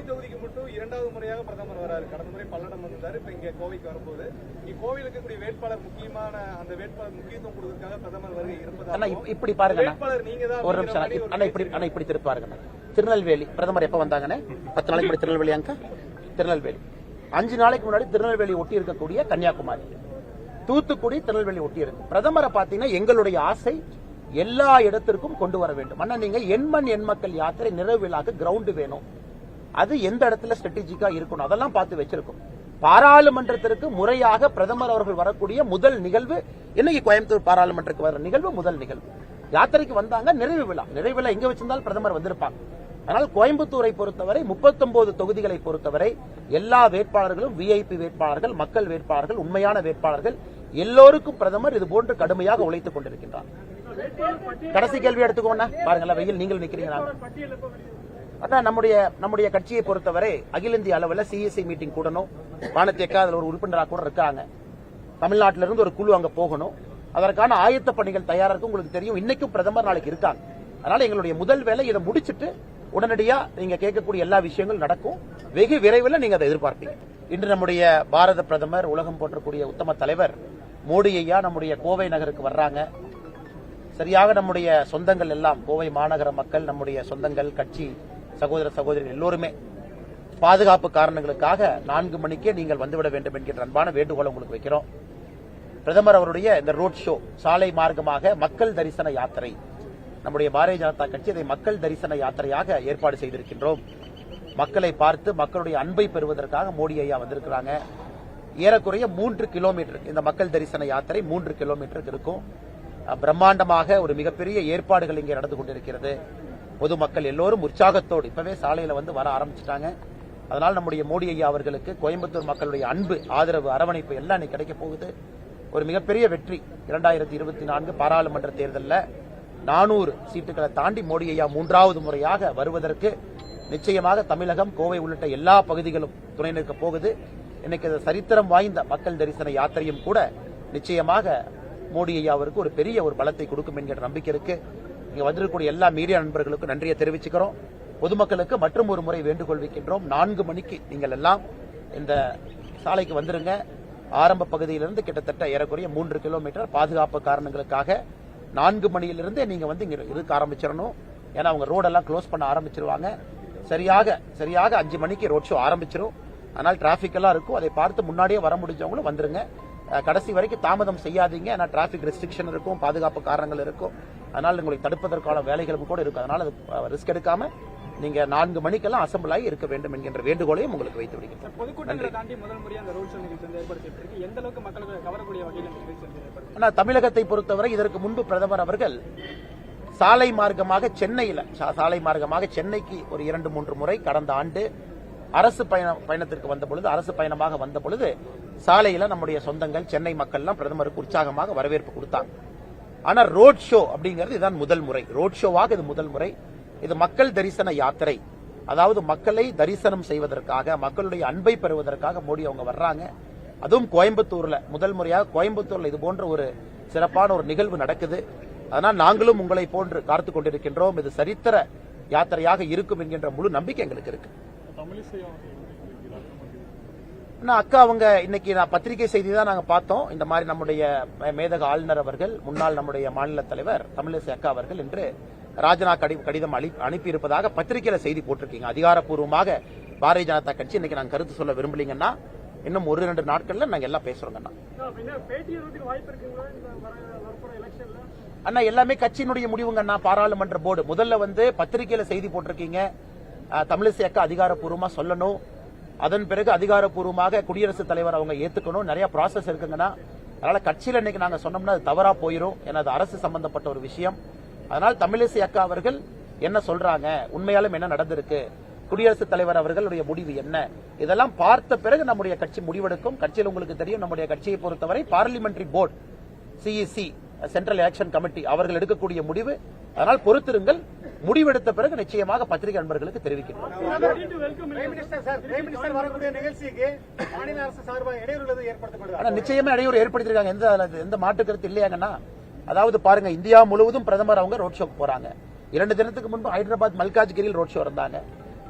தொகுதிக்கு மட்டும் இரண்டாவது முறையாக பிரதமர் வராரு. கடந்த முறை பல்லடம் வந்தாரு. இப்ப இங்க கோவைக்கு வரும்போது கோவையில் இருக்கக்கூடிய வேட்பாளர் முக்கியமான அந்த வேட்பாளர் முக்கியத்துவம் கொடுக்கறதுக்காக பிரதமர் வருகை இருப்பதாக இப்ப- இப்படி பாருங்க. வேட்பாளர் நீங்க தான் ஒரு நிமிஷம் அண்ணா. அண்ணா இப்படி அண்ணா இப்படி அண்ணா. திருநெல்வேலி பிரதமர் எப்ப வந்தாங்கண்ணே? பத்து நாளைக்கு முன்னாடி திருநெல்வேலி அங்க? திருநெல்வேலி. அஞ்சு நாளைக்கு முன்னாடி திருநெல்வேலி ஒட்டி இருக்கக்கூடிய கன்னியாகுமரி. தூத்துக்குடி திருநெல்வேலி ஒட்டி இருக்கு பிரதமரை பாத்தீங்கன்னா எங்களுடைய ஆசை எல்லா இடத்திற்கும் கொண்டு வர வேண்டும். அண்ணா நீங்க எண்மண் எண் மக்கள் யாத்திரை நிறைவு விழாக்கு கிரவுண்ட் வேணும். அது எந்த இடத்துல ஸ்ட்ராட்டஜிக்கா இருக்கணும்? அதெல்லாம் பார்த்து வச்சிருக்கோம். பாராளுமன்றத்திற்கு முறையாக பிரதமர் அவர்கள் வரக்கூடிய முதல் நிகழ்வு இன்னைக்கு கோயம்புத்தூர் பாராளுமன்றத்துக்கு வர நிகழ்வு முதல் நிகழ்வு. யாத்திரைக்கு வந்தாங்க நிறைவு விழா. நிறைவு விழா எங்க வச்சிருந்தாலும் பிரதமர் வந்திருப்பாங்க. ஆனால் கோயம்புத்தூரை பொறுத்தவரை 39 தொகுதிகளை பொறுத்தவரை எல்லா வேட்பாளர்களும் விஐபி வேட்பாளர்கள் மக்கள் வேட்பாளர்கள் உண்மையான வேட்பாளர்கள் எல்லோருக்கும் பிரதமர் இது போன்று கடுமையாக உழைத்துக் கொண்டிருக்கின்றார். கடைசி கேள்வி எடுத்துக்கோண்ணா பாருங்களேன் வெயில் நீங்கள் நிக்கிறீங்க அதான் நம்முடைய நம்முடைய கட்சியை பொறுத்தவரை அகில இந்திய அளவில் சிஎஸ்சி மீட்டிங் கூடணும். வானத்தேக்கா அதில் ஒரு உறுப்பினராக கூட இருக்காங்க. தமிழ்நாட்டில இருந்து ஒரு குழு அங்க போகணும். அதற்கான ஆயத்த பணிகள் தயாரா இருக்கு. உங்களுக்கு தெரியும். இன்னைக்கும் பிரதமர் நாளைக்கு இருக்காங்க. அதனால எங்களுடைய முதல் வேலை இதை முடிச்சுட்டு உடனடியா நீங்க கேட்கக்கூடிய எல்லா விஷயங்களும் நடக்கும். வெகு விரைவில் நீங்க அதை எதிர்பார்ப்பீங்க. இன்று நம்முடைய பாரத பிரதமர் உலகம் போற்றக்கூடிய உத்தம தலைவர் மோடி ஐயா நம்முடைய கோவை நகருக்கு வர்றாங்க. சரியாக நம்முடைய சொந்தங்கள் எல்லாம் கோவை மாநகர மக்கள் நம்முடைய சொந்தங்கள் கட்சி சகோதர சகோதரிகள் எல்லோருமே பாதுகாப்பு காரணங்களுக்காக நான்கு மணிக்கே நீங்கள் வந்துவிட வேண்டும் என்கிற அன்பான வேண்டுகோளை உங்களுக்கு வைக்கிறோம். பிரதமர் அவருடைய இந்த ரோட் ஷோ சாலை மார்க்கமாக மக்கள் தரிசன யாத்திரை. நம்முடைய பாரதிய ஜனதா கட்சி இதை மக்கள் தரிசன யாத்திரையாக ஏற்பாடு செய்திருக்கின்றோம். மக்களை பார்த்து மக்களுடைய அன்பை பெறுவதற்காக மோடி ஐயா வந்திருக்கிறாங்க. ஏறக்குறைய மூன்று கிலோமீட்டர் இந்த மக்கள் தரிசன யாத்திரை மூன்று கிலோமீட்டருக்கு இருக்கும். பிரம்மாண்டமாக ஒரு மிகப்பெரிய ஏற்பாடுகள் இங்கே நடந்து கொண்டிருக்கிறது. பொதுமக்கள் எல்லோரும் உற்சாகத்தோடு இப்பவே சாலையில வந்து வர ஆரம்பிச்சிட்டாங்க. அதனால் நம்முடைய மோடி ஐயா அவர்களுக்கு கோயம்புத்தூர் மக்களுடைய அன்பு ஆதரவு அரவணைப்பு எல்லாம் இன்னைக்கு கிடைக்க போகுது. ஒரு மிகப்பெரிய வெற்றி இரண்டாயிரத்தி இருபத்தி நான்கு பாராளுமன்ற தேர்தலில் நானூறு சீட்டுகளை தாண்டி மோடி ஐயா மூன்றாவது முறையாக வருவதற்கு நிச்சயமாக தமிழகம் கோவை உள்ளிட்ட எல்லா பகுதிகளும் துணை நிற்க போகுது. இன்னைக்கு அது சரித்திரம் வாய்ந்த மக்கள் தரிசன யாத்திரையும் கூட நிச்சயமாக மோடி ஐயாவிற்கு ஒரு பெரிய ஒரு பலத்தை கொடுக்கும் என்கிற நம்பிக்கை இருக்கு. இங்கே வந்திருக்கக்கூடிய எல்லா மீடியா நண்பர்களுக்கும் நன்றியை தெரிவிச்சுக்கிறோம். பொதுமக்களுக்கு மற்றும் ஒரு முறை வேண்டுகோள் வைக்கின்றோம். நான்கு மணிக்கு நீங்கள் எல்லாம் இந்த சாலைக்கு வந்துருங்க. ஆரம்ப பகுதியிலிருந்து கிட்டத்தட்ட ஏறக்குறைய மூன்று கிலோமீட்டர் பாதுகாப்பு காரணங்களுக்காக நான்கு மணியிலிருந்தே நீங்க வந்து இங்க இருக்க ஆரம்பிச்சிடணும். ஏன்னா அவங்க ரோடெல்லாம் க்ளோஸ் பண்ண ஆரம்பிச்சிருவாங்க. சரியாக சரியாக அஞ்சு மணிக்கு ரோட் ஷோ ஆரம்பிச்சிடும் அதனால் டிராபிக் எல்லாம் இருக்கும். அதை பார்த்து முன்னாடியே வர முடிஞ்சவங்களும் வந்துருங்க. கடைசி வரைக்கும் தாமதம் செய்யாதீங்க. ஏன்னா டிராபிக் ரெஸ்ட்ரிக்ஷன் இருக்கும் பாதுகாப்பு காரணங்கள் இருக்கும். அதனால் உங்களை தடுப்பதற்கான வேலைகளும் கூட இருக்கும். அதனால அது ரிஸ்க் எடுக்காம நீங்க நான்கு மணிக்கெல்லாம் அசம்பிள் ஆகி இருக்க வேண்டும் என்கின்ற வேண்டுகோளையும் உங்களுக்கு வைத்து விடுகிறேன். பொதுக்கூட்டங்களை தாண்டி முதல் முறையாக அந்த ரோட் ஷோ நிகழ்ச்சி வந்து ஏற்படுத்திட்டு இருக்கு. எந்த அளவுக்கு மக்களுக்கு கவரக்கூடிய வகையில் இந்த நிகழ்ச்சி வந்து ஏற்படுத்தி ஆனா தமிழகத்தை பொறுத்தவரை இதற்கு முன்பு பிரதமர் அவர்கள் சாலை மார்க்கமாக சென்னையில சாலை மார்க்கமாக சென்னைக்கு ஒரு இரண்டு மூன்று முறை கடந்த ஆண்டு அரசு பயண பயணத்திற்கு வந்த பொழுது அரசு பயணமாக வந்த பொழுது சாலையில நம்முடைய சொந்தங்கள் சென்னை மக்கள்லாம் பிரதமருக்கு உற்சாகமாக வரவேற்பு கொடுத்தாங்க. ஆனா ரோட் ஷோ அப்படிங்கிறது இதுதான் முதல் முறை. ரோட் ஷோவாக இது முதல் முறை. இது மக்கள் தரிசன யாத்திரை. அதாவது மக்களை தரிசனம் செய்வதற்காக மக்களுடைய அன்பை பெறுவதற்காக மோடி அவங்க வர்றாங்க. அதுவும் கோயம்புத்தூர்ல. முதல் முறையாக கோயம்புத்தூர்ல இது போன்ற ஒரு சிறப்பான ஒரு நிகழ்வு நடக்குது. அதனால் நாங்களும் உங்களை போன்று காத்துக் கொண்டிருக்கின்றோம். இது சரித்திர யாத்திரையாக இருக்கும் என்கின்ற முழு நம்பிக்கை எங்களுக்கு இருக்கு. அண்ணா அக்கா அவங்க இன்னைக்கு நான் பத்திரிகை செய்தி தான் நாங்க பார்த்தோம். இந்த மாதிரி நம்முடைய மேதக ஆளுநர் அவர்கள் முன்னாள் நம்முடைய மாநில தலைவர் தமிழிசை அக்கா அவர்கள் இன்று ராஜனா கடி கடிதம் அனுப்பி அனுப்பியிருப்பதாக பத்திரிகையில செய்தி போட்டிருக்கீங்க. அதிகாரப்பூர்வமாக பாரதிய ஜனதா கட்சி இன்னைக்கு நாங்க கருத்து சொல்ல விரும்பலீங்கன்னா இன்னும் ஒரு ரெண்டு நாட்கள்ல நாங்க எல்லாம் பேசுறோங்கண்ணா. அண்ணா எல்லாமே கட்சியினுடைய முடிவுங்கண்ணா. பாராளுமன்ற போர்டு. முதல்ல வந்து பத்திரிகையில செய்தி போட்டிருக்கீங்க. தமிழிசை அக்கா அதிகாரப்பூர்வமாக சொல்லணும். அதன் பிறகு அதிகாரப்பூர்வமாக குடியரசுத் தலைவர் அவங்க ஏத்துக்கணும். நிறைய ப்ராசஸ் இருக்குங்கன்னா அதனால கட்சியில் இன்னைக்கு நாங்கள் சொன்னோம்னா அது தவறா போயிடும் ஏன்னா அது அரசு சம்பந்தப்பட்ட ஒரு விஷயம். அதனால் தமிழிசை அக்கா அவர்கள் என்ன சொல்றாங்க? உண்மையாலும் என்ன நடந்திருக்கு? குடியரசுத் தலைவர் அவர்களுடைய முடிவு என்ன? இதெல்லாம் பார்த்த பிறகு நம்முடைய கட்சி முடிவெடுக்கும். கட்சியில் உங்களுக்கு தெரியும் நம்முடைய கட்சியை பொறுத்தவரை parliamentary board CEC central election committee அவர்கள் எடுக்கக்கூடிய முடிவு. அதனால் பொறுத்திருங்கள். முடிவெடுத்த பிறகு நிச்சயமாக பத்திரிகை நண்பர்களுக்கு தெரிவிக்கிறோம் சார்பாக நிச்சயமா இடையூறு ஏற்படுத்திருக்காங்க எந்த எந்த மாற்று கருத்து இல்லையாங்கன்னா அதாவது பாருங்க இந்தியா முழுவதும் பிரதமர் அவங்க ரோட் ஷோக்கு போறாங்க. இரண்டு தினத்துக்கு முன்பு ஹைதராபாத் மல்காஜ்கிரியில் ரோட் ஷோ இருந்தாங்க.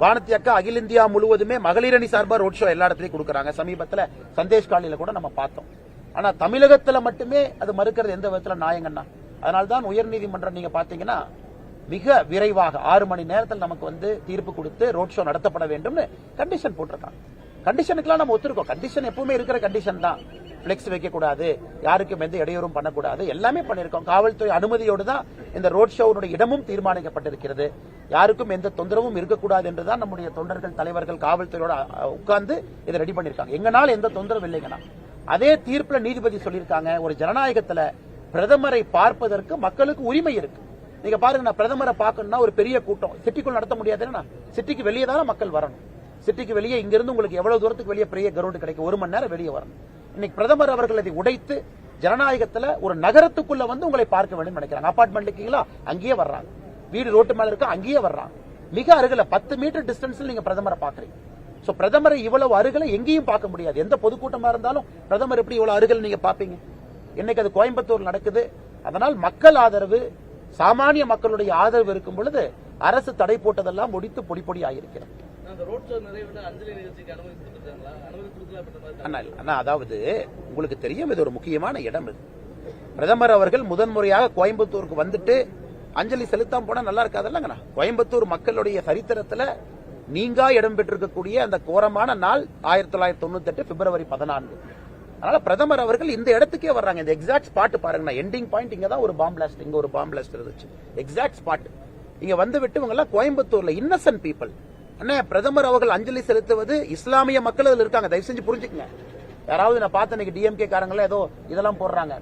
வானத்தி அக்கா அகில இந்தியா முழுவதுமே மகளிரணி சார்பா ரோட் ஷோ எல்லா இடத்துலயும் கொடுக்கறாங்க. சமீபத்துல சந்தேஷ் காலில கூட நம்ம பார்த்தோம். ஆனா தமிழகத்துல மட்டுமே அது மறுக்கிறது எந்த விதத்துல நியாயங்கண்ணா? அதனால்தான் உயர்நீதிமன்றம் நீங்க பாத்தீங்கன்னா மிக விரைவாக ஆறு மணி நேரத்தில் நமக்கு வந்து தீர்ப்பு கொடுத்து ரோட் ஷோ நடத்தப்பட வேண்டும்னு கண்டிஷன் போட்டிருக்காங்க. கண்டிஷனுக்குலாம் நம்ம ஒத்துருக்கோம். கண்டிஷன் எப்பவுமே இருக்கிற கண்டிஷன் தான். பிளெக்ஸ் வைக்க கூடாது யாருக்கும் எந்த இடையூறும் பண்ணக்கூடாது. எல்லாமே பண்ணிருக்கோம் காவல்துறை அனுமதியோடு தான் இந்த ரோட் ஷோவுடைய இடமும் தீர்மானிக்கப்பட்டிருக்கிறது. யாருக்கும் எந்த தொந்தரவும் இருக்கக்கூடாது என்றுதான் நம்முடைய தொண்டர்கள் தலைவர்கள் காவல்துறையோட உட்கார்ந்து இதை ரெடி பண்ணிருக்காங்க எங்கனால எந்த தொந்தரவும் இல்லைங்கண்ணா. அதே தீர்ப்புல நீதிபதி சொல்லியிருக்காங்க ஒரு ஜனநாயகத்துல பிரதமரை பார்ப்பதற்கு மக்களுக்கு உரிமை இருக்கு. நீங்க பாருங்க நான் பிரதமரை பார்க்கணும்னா ஒரு பெரிய கூட்டம். சிட்டிக்குள் நடத்த முடியாதுன்னா சிட்டிக்கு வெளியே தானே மக்கள் வரணும். சிட்டிக்கு வெளியே இங்கிருந்து உங்களுக்கு எவ்வளவு தூரத்துக்கு வெளியே பெரிய கிரவுண்ட் கிடைக்கும்? ஒரு மணி நேரம் வெளியே வரணும். இன்னைக்கு பிரதமர் அவர்கள் அதை உடைத்து ஜனநாயகத்துல ஒரு நகரத்துக்குள்ள வந்து உங்களை பார்க்க வேண்டும் நினைக்கிறாங்க. அபார்ட்மெண்ட் இருக்கீங்களா? அங்கேயே வர்றாங்க. வீடு ரோட்டு மேல இருக்கா? அங்கேயே வர்றாங்க. மிக அருகில பத்து மீட்டர் டிஸ்டன்ஸ்ல நீங்க பிரதமரை பாக்குறீங்க சோ பிரதமரை இவ்வளவு அருகில எங்கேயும் பார்க்க முடியாது. எந்த பொதுக்கூட்டமா இருந்தாலும் பிரதமர் எப்படி இவ்வளவு அருகில் நீங்க பாப்பீங்க இன்னைக்கு அது கோயம்புத்தூர் நடக்குது. அதனால் மக்கள் ஆதரவு சாமானிய மக்களுடைய ஆதரவு இருக்கும் பொழுது அரசு தடை போட்டதெல்லாம் முடித்து பொடி பொடி ஆகியிருக்கிறது. அதாவது உங்களுக்கு தெரியும் இது ஒரு முக்கியமான இடம் இது. பிரதமர் அவர்கள் முதன்முறையாக கோயம்புத்தூருக்கு வந்துட்டு அஞ்சலி செலுத்தாம போனா நல்லா இருக்காதுல்லங்கண்ணா கோயம்புத்தூர் மக்களுடைய சரித்திரத்துல நீங்கா இடம் பெற்றிருக்கக்கூடிய அந்த கோரமான நாள் ஆயிரத்தி தொள்ளாயிரத்தி தொண்ணூத்தி எட்டு பிப்ரவரி பதினான்கு. அதனால பிரதமர் அவர்கள் இந்த இடத்துக்கே வர்றாங்க. இந்த எக்ஸாக்ட் ஸ்பாட் பாருங்க எண்டிங் பாயிண்ட் இங்க தான் ஒரு பாம் பிளாஸ்ட் இங்க ஒரு பாம் பிளாஸ்ட் இருந்துச்சு. எக்ஸாக்ட் ஸ்பாட் இங்க வந்து விட்டு இவங்க எல்லாம் கோயம்புத்தூர்ல இன்னசென்ட் பீப்புள் அண்ணே பிரதமர் அவர்கள் அஞ்சலி செலுத்துவது இஸ்லாமிய மக்கள் அதில் இருக்காங்க. தயவு செஞ்சு புரிஞ்சுக்கங்க. யாராவது நான் பார்த்த இன்னைக்கு டிஎம்கே காரங்களே ஏதோ இதெல்லாம் போடுறாங்க.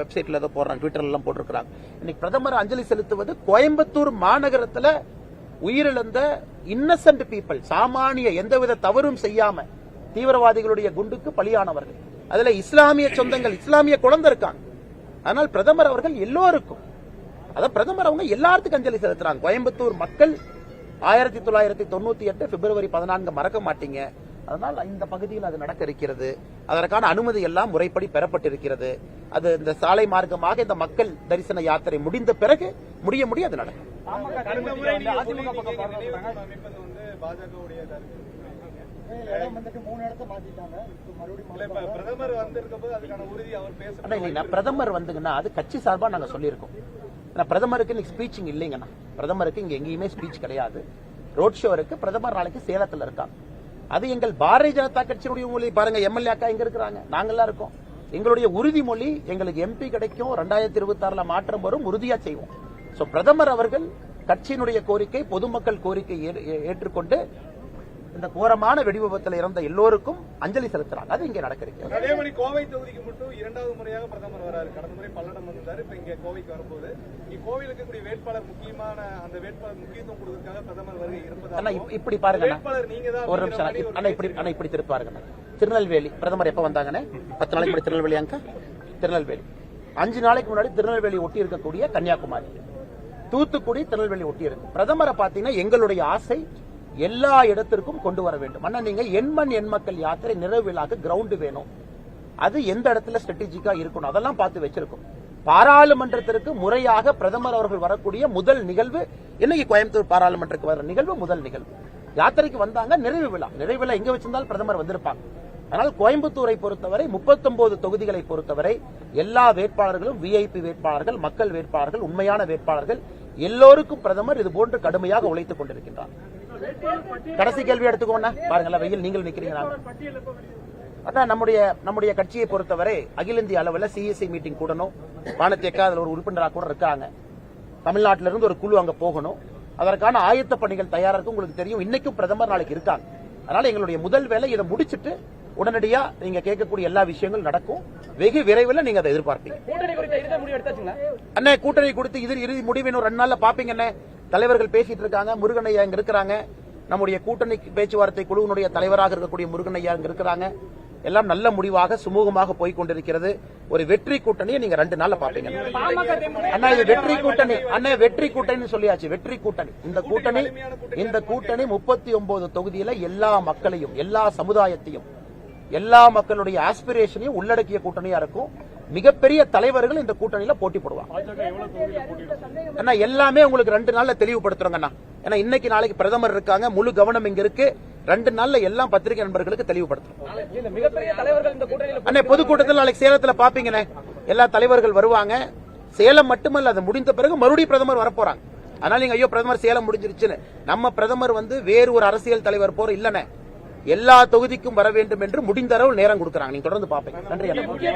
வெப்சைட்ல ஏதோ போடுறாங்க. ட்விட்டர்ல எல்லாம் போட்டிருக்காங்க இன்னைக்கு பிரதமர் அஞ்சலி செலுத்துவது கோயம்புத்தூர் மாநகரத்துல உயிரிழந்த இன்னசென்ட் பீப்புள் சாமானிய எந்தவித தவறும் செய்யாம தீவிரவாதிகளுடைய குண்டுக்கு பலியானவர்கள். அதுல இஸ்லாமிய சொந்தங்கள் இஸ்லாமிய குழந்தை இருக்காங்க. ஆனால் பிரதமர் அவர்கள் எல்லோருக்கும் அதான் பிரதமர் அவங்க எல்லாத்துக்கும் அஞ்சலி செலுத்துறாங்க. கோயம்புத்தூர் மக்கள் ஆயிரத்தி தொள்ளாயிரத்தி தொண்ணூத்தி எட்டு பிப்ரவரி பதினான்கு மறக்க மாட்டீங்க. அதனால் இந்த பகுதியில் அது நடக்க இருக்கிறது. அதற்கான அனுமதி எல்லாம் முறைப்படி பெறப்பட்டிருக்கிறது. அது இந்த சாலை மார்க்கமாக இந்த மக்கள் தரிசன யாத்திரை முடிந்த பிறகு முடிய முடிய அது நடக்கும். பிரதமர் வந்துங்கன்னா அது கட்சி சார்பா நாங்க சொல்லியிருக்கோம். பிரதமருக்கு ஸ்பீச்சிங் இல்லைங்கண்ணா. பிரதமருக்கு இங்க எங்கேயுமே ஸ்பீச் கிடையாது. ரோட் ஷோ இருக்கு பிரதமர் நாளைக்கு சேலத்துல இருக்காங்க. அது எங்கள் பாரதிய ஜனதா கட்சியினுடைய மொழி பாருங்க எம்எல்ஏ அக்கா எங்க இருக்கிறாங்க. நாங்கெல்லாம் இருக்கோம். எங்களுடைய உறுதிமொழி எங்களுக்கு எம்பி கிடைக்கும். ரெண்டாயிரத்தி இருபத்தி ஆறுல மாற்றம் வரும் உறுதியா செய்வோம். சோ பிரதமர் அவர்கள் கட்சியினுடைய கோரிக்கை பொதுமக்கள் கோரிக்கை ஏற்றுக்கொண்டு இந்த கோரமான வெடி விபத்துல இறந்த எல்லோருக்கும் அஞ்சலி செலுத்துறாங்க. அது இங்கே நடக்கிறது. அதே மாதிரி கோவை தொகுதிக்கு மட்டும் இரண்டாவது முறையாக பிரதமர் வராரு. கடந்த முறை பல்லடம் வந்தாரு இப்ப இங்க கோவைக்கு வரும்போது. கோவிலுக்கு இருக்கக்கூடிய வேட்பாளர் முக்கியமான அந்த வேட்பாளர் முக்கியத்துவம் கொடுக்கறதுக்காக பிரதமர் வருகை இப்ப- இப்படி பாருங்க ஒரு நிமிஷம் அண்ணா. இப்ப- அண்ணா இப்படி அண்ணா இப்படி திருப்பி பாருங்க திருநெல்வேலி பிரதமர் எப்ப வந்தாங்கண்ணே? பத்து நாளைக்கு முன்னாடி திருநெல்வேலி அங்க? திருநெல்வேலி. அஞ்சு நாளைக்கு முன்னாடி திருநெல்வேலி ஒட்டி இருக்கக்கூடிய கன்னியாகுமரி. தூத்துக்குடி திருநெல்வேலி ஒட்டி இருக்கு பிரதமரை பாத்தீங்கன்னா எங்களுடைய ஆசை எல்லா இடத்திற்கும் கொண்டு வர வேண்டும். அண்ணா நீங்க எண்மண் எண் மக்கள் யாத்திரை நிறைவு கிரவுண்டு கிரவுண்ட் வேணும். அது எந்த இடத்துல ஸ்ட்ராட்டஜிக்கா இருக்கணும்? அதெல்லாம் பார்த்து வச்சிருக்கோம். பாராளுமன்றத்திற்கு முறையாக பிரதமர் அவர்கள் வரக்கூடிய முதல் நிகழ்வு இன்னைக்கு கோயம்புத்தூர் பாராளுமன்றத்துக்கு வர நிகழ்வு முதல் நிகழ்வு. யாத்திரைக்கு வந்தாங்க நிறைவு விழா. நிறைவு விழா எங்க வச்சிருந்தாலும் பிரதமர் வந்திருப்பாங்க. ஆனால் கோயம்புத்தூரை பொறுத்தவரை 39 தொகுதிகளை பொறுத்தவரை எல்லா வேட்பாளர்களும் விஐபி வேட்பாளர்கள் மக்கள் வேட்பாளர்கள் உண்மையான வேட்பாளர்கள் எல்லோருக்கும் பிரதமர் இது போன்று கடுமையாக உழைத்துக் கொண்டிருக்கின்றார். கடைசி கேள்வி எடுத்துக்கோண்ணா பாருங்களேன் வெயில் நீங்கள் நிக்கிறீங்க நாங்க. அதான் நம்முடைய நம்முடைய கட்சியை பொறுத்தவரை அகில இந்திய அளவில் சிஎஸ்சி மீட்டிங் கூடணும். வானத்தேக்கா அதுல ஒரு உறுப்பினராக கூட இருக்காங்க. தமிழ்நாட்டில இருந்து ஒரு குழு அங்க போகணும். அதற்கான ஆயத்த பணிகள் தயாரா இருக்கு. உங்களுக்கு தெரியும் இன்னைக்கும் பிரதமர் நாளைக்கு இருக்காங்க. அதனால எங்களுடைய முதல் வேலை இதை முடிச்சிட்டு உடனடியா நீங்க கேட்கக்கூடிய எல்லா விஷயங்களும் நடக்கும். வெகு விரைவில் நீங்க அதை எதிர்பார்ப்பீங்க. அண்ணே கூட்டணி கொடுத்து இது இறுதி முடிவு இன்னும் ரெண்டு நாள்ல பாப்பீங்க அண்ணே. தலைவர்கள் பேசிட்டு இருக்காங்க முருகனையா இங்க இருக்கிறாங்க. நம்முடைய கூட்டணி பேச்சுவார்த்தை குழுவினுடைய தலைவராக இருக்கக்கூடிய முருகனையா இங்க இருக்கிறாங்க. எல்லாம் நல்ல முடிவாக சுமூகமாக போய் கொண்டிருக்கிறது. ஒரு வெற்றி கூட்டணியை நீங்க ரெண்டு நாள்ல பாப்பீங்க. அண்ணா இது வெற்றி கூட்டணி. அண்ணா வெற்றி கூட்டணி சொல்லியாச்சு. வெற்றி கூட்டணி. இந்த கூட்டணி இந்த கூட்டணி முப்பத்தி ஒன்பது தொகுதியில எல்லா மக்களையும் எல்லா சமுதாயத்தையும் எல்லா மக்களுடைய ஆஸ்பிரேஷனையும் உள்ளடக்கிய கூட்டணியா இருக்கும். மிகப்பெரிய தலைவர்கள் இந்த கூட்டணியில போட்டி போடுவாங்க. எல்லாமே உங்களுக்கு ரெண்டு நாள்ல தெளிவுபடுத்துறோங்கண்ணா. ஏன்னா இன்னைக்கு நாளைக்கு பிரதமர் இருக்காங்க முழு கவனம் இங்க இருக்கு. ரெண்டு நாள்ல எல்லாம் பத்திரிகை நண்பர்களுக்கு தெளிவுபடுத்துறோம். அண்ணே பொதுக்கூட்டத்தில் நாளைக்கு சேலத்துல பாப்பீங்கண்ணே. எல்லா தலைவர்கள் வருவாங்க. சேலம் மட்டுமல்ல அது முடிந்த பிறகு மறுபடியும் பிரதமர் வரப்போறாங்க. அதனால நீங்க ஐயோ பிரதமர் சேலம் முடிஞ்சிருச்சுன்னு. நம்ம பிரதமர் வந்து வேறு ஒரு அரசியல் தலைவர் போற இல்லனே எல்லா தொகுதிக்கும் வர வேண்டும் என்று முடிந்த அளவு நேரம் கொடுக்கறாங்க. நீங்க தொடர்ந்து பாப்பீங்க. நன்றி